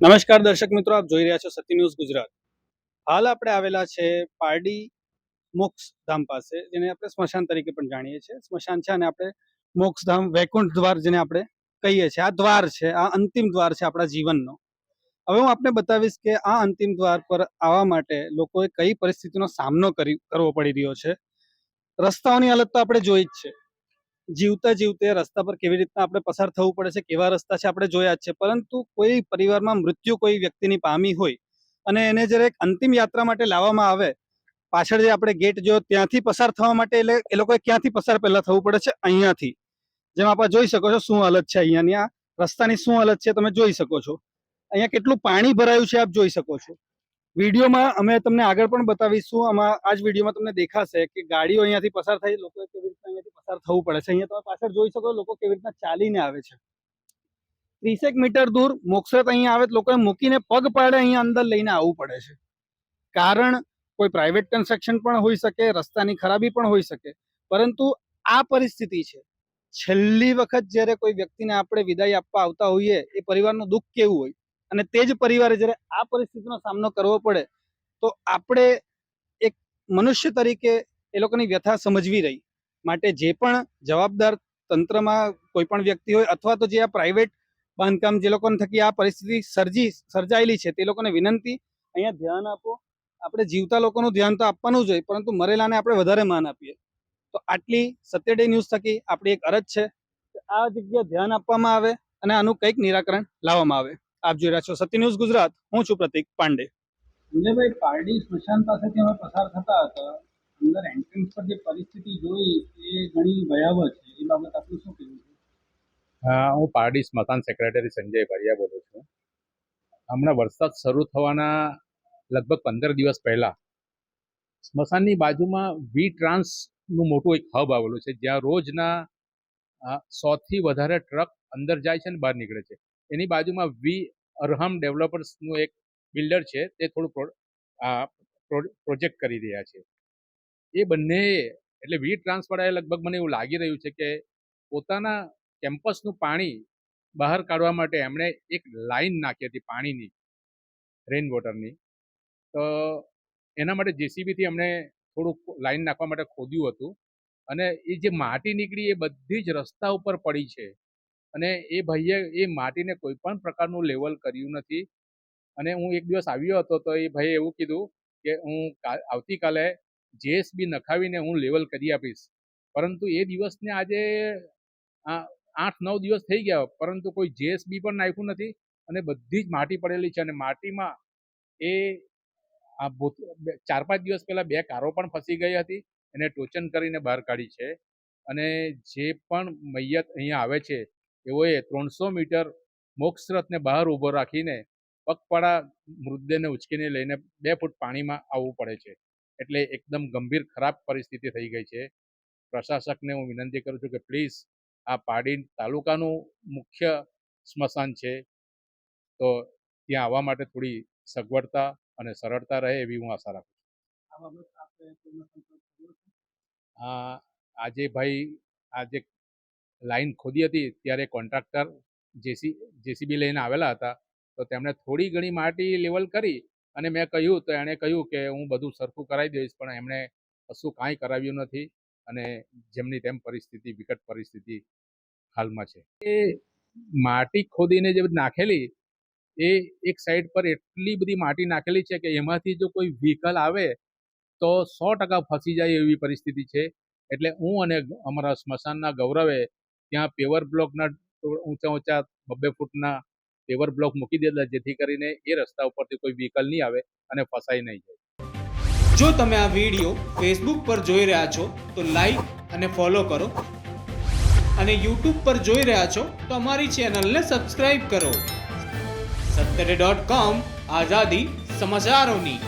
નમસ્કાર દર્શક મિત્રો, આપ જોઈ રહ્યા છો સત્ય ન્યૂઝ ગુજરાત. હાલ આપણે આવેલા છે પારડી મોક્ષ ધામ પાસે, જેને આપણે સ્મશાન તરીકે પણ જાણીએ છીએ. સ્મશાન છે અને આપણે મોક્ષ ધામ વૈકુંઠ દ્વાર જેને આપણે કહીએ છીએ. આ દ્વાર છે, આ અંતિમ દ્વાર છે આપણા જીવનનો. હવે હું આપને બતાવીશ કે આ અંતિમ દ્વાર પર આવવા માટે લોકોએ કઈ પરિસ્થિતિનો સામનો કરી, કરવો પડી રહ્યો છે. રસ્તાઓની હાલત તો આપણે જોઈ જ છે. જીવતા જીવતે રસ્તા પર કેવી રીતના આપણે પસાર થવું પડે છે, કેવા રસ્તા છે આપણે જોયા જ છે. પરંતુ કોઈ પરિવારમાં મૃત્યુ કોઈ વ્યક્તિની પામી હોય અને એને જ્યારે એક અંતિમ યાત્રા માટે લાવવામાં આવે, પાછળ જે આપણે ગેટ જો ત્યાંથી પસાર થવા માટે એટલે એ લોકોએ ક્યાંથી પસાર પહેલા થવું પડે છે? અહીંયાથી. જેમ આપણે જોઈ શકો છો શું હાલત છે અહીંયાની. આ રસ્તાની શું હાલત છે તમે જોઈ શકો છો. અહીંયા કેટલું પાણી ભરાયું છે આપ જોઈ શકો છો. વિડીયોમાં અમે તમને આગળ પણ બતાવીશું. આમાં આ જ વિડીયોમાં તમને દેખાશે કે ગાડીઓ અહીંયાથી પસાર થઈ અહીંયાથી પસાર થવું પડે છે. અહીંયા તમે પાછળ જોઈ શકો લોકો કેવી રીતના ચાલીને આવે છે. ત્રીસેક મીટર દૂર મોક્ષરત અહીંયા આવે લોકોએ મૂકીને પગ પાડે અહીંયા અંદર લઈને આવવું પડે છે. કારણ કોઈ પ્રાઇવેટ કન્સ્ટ્રક્શન પણ હોઈ શકે, રસ્તાની ખરાબી પણ હોઈ શકે. પરંતુ આ પરિસ્થિતિ છે. છેલ્લી વખત જ્યારે કોઈ વ્યક્તિને આપણે વિદાય આપવા આવતા હોઈએ, એ પરિવારનું દુઃખ કેવું હોય? અને તે જ પરિવારે જ્યારે આ પરિસ્થિતિનો સામનો કરવો પડે, તો આપણે એક મનુષ્ય તરીકે એ લોકોની વ્યથા સમજવી રહી. માટે જે પણ જવાબદાર તંત્રમાં કોઈ પણ વ્યક્તિ હોય અથવા તો જે આ પ્રાઇવેટ બાંધકામ જે લોકોને થકી આ પરિસ્થિતિ સર્જી, સર્જાયેલી છે તે લોકોને વિનંતી, અહીંયા ધ્યાન આપો. આપણે જીવતા લોકોનું ધ્યાન તો આપવાનું જ હોય, પરંતુ મરેલાને આપણે વધારે માન આપીએ. તો આટલી સત્ય ડે ન્યૂઝ થકી આપણી એક અરજ છે કે આ જગ્યા ધ્યાન આપવામાં આવે અને આનું કંઈક નિરાકરણ લાવવામાં આવે. આપ જોઈ રહ્યા છો સત્ય ન્યૂઝ ગુજરાત. હું છું પ્રતિક પાંડે. સંજયભાઈ પારડી સ્મશાન પાસેથી અમે પસાર થતા હતા. અંદર એન્ટ્રન્સ પર જે પરિસ્થિતિ જોઈ એ ઘણી ભયાવહ છે. એ બાબત આપનું શું કહેવું છે? હા, હું પારડી સ્મશાન સેક્રેટરી સંજય ભરિયા બોલું છું. હમણાં વરસાદ શરૂ થવાના લગભગ પંદર દિવસ પહેલા સ્મશાનની બાજુમાં વી ટ્રાન્સનું મોટું એક હબ આવેલું છે, જ્યાં રોજના સોથી વધારે ટ્રક અંદર જાય છે અને બહાર નીકળે છે. એની બાજુમાં વી અરહમ ડેવલપર્સનું એક બિલ્ડર છે, તે થોડું પ્રોજેક્ટ કરી રહ્યા છે. એ બંને, એટલે વી ટ્રાન્સવાળાએ લગભગ મને એવું લાગી રહ્યું છે કે પોતાના કેમ્પસનું પાણી બહાર કાઢવા માટે એમણે એક લાઈન નાખી હતી પાણીની, રેઇન વોટરની. તો એના માટે જેસીબીથી એમણે થોડુંક લાઈન નાખવા માટે ખોદ્યું હતું અને એ જે માટી નીકળી એ બધી જ રસ્તા ઉપર પડી છે અને એ ભાઈએ એ માટીને કોઈ પણ પ્રકારનું લેવલ કર્યું નથી. અને હું એક દિવસ આવ્યો હતો તો એ ભાઈએ એવું કીધું કે હું આવતીકાલે જેએસબી નખાવીને હું લેવલ કરી આપીશ. પરંતુ એ દિવસને આજે આઠ નવ દિવસ થઈ ગયા, પરંતુ કોઈ જેએસબી પણ નાખ્યું નથી અને બધી જ માટી પડેલી છે અને માટીમાં એ આ ચાર પાંચ દિવસ પહેલા બે કારો પણ ફસી ગઈ હતી, એને ટોચન કરીને બહાર કાઢી છે. અને જે પણ મૈયત અહીંયા આવે છે, એઓએ ત્રણસો મીટર મોક્ષરથને બહાર ઊભો રાખીને પગપાળા મૃતદેહને ઉચકીને લઈને બે ફૂટ પાણીમાં આવવું પડે છે. એટલે એકદમ ગંભીર ખરાબ પરિસ્થિતિ થઈ ગઈ છે. પ્રશાસકને હું વિનંતી કરું છું કે પ્લીઝ આ પાડી તાલુકાનું મુખ્ય સ્મશાન છે. તો ત્યાં આવવા માટે થોડી સગવડતા અને સરળતા રહે એવી હું આશા રાખું? છું. આજે ભાઈ આજે લાઈન ખોદી હતી ત્યારે કોન્ટ્રાક્ટર જેસી જેસીબી લઈને આવેલા હતા. તો તેમણે થોડી ઘણી માટી લેવલ કરી અને મેં કહ્યું, તો એણે કહ્યું કે હું બધું સરખું કરાવી દઈશ, પણ એમણે કશું કાંઈ કરાવ્યું નથી અને જેમની તેમ પરિસ્થિતિ, વિકટ પરિસ્થિતિ હાલમાં છે. એ માટી ખોદીને જે નાખેલી, એ એક સાઈડ પર એટલી બધી માટી નાખેલી છે કે એમાંથી જો કોઈ વ્હીકલ આવે, તો સો ટકા ફસી જાય એવી પરિસ્થિતિ છે. એટલે હું અને અમારા સ્મશાનના ગૌરવે ત્યાં પેવર બ્લોકના ઊંચા ઊંચા બબ્બે ફૂટના પેવર બ્લોક મૂકી દેતા જેથી કરીને એ રસ્તા ઉપરથી કોઈ વ્હીકલ નહીં આવે અને ફસાઈ નહીં જાય. જો તમે આ વીડિયો ફેસબુક પર જોઈ રહ્યા છો, તો લાઈક અને ફોલો કરો. અને યુટ્યુબ પર જોઈ રહ્યા છો, તો અમારી ચેનલને સબસ્ક્રાઇબ કરો. સત્તરે ડોટ કોમ આઝાદી સમાચારોની.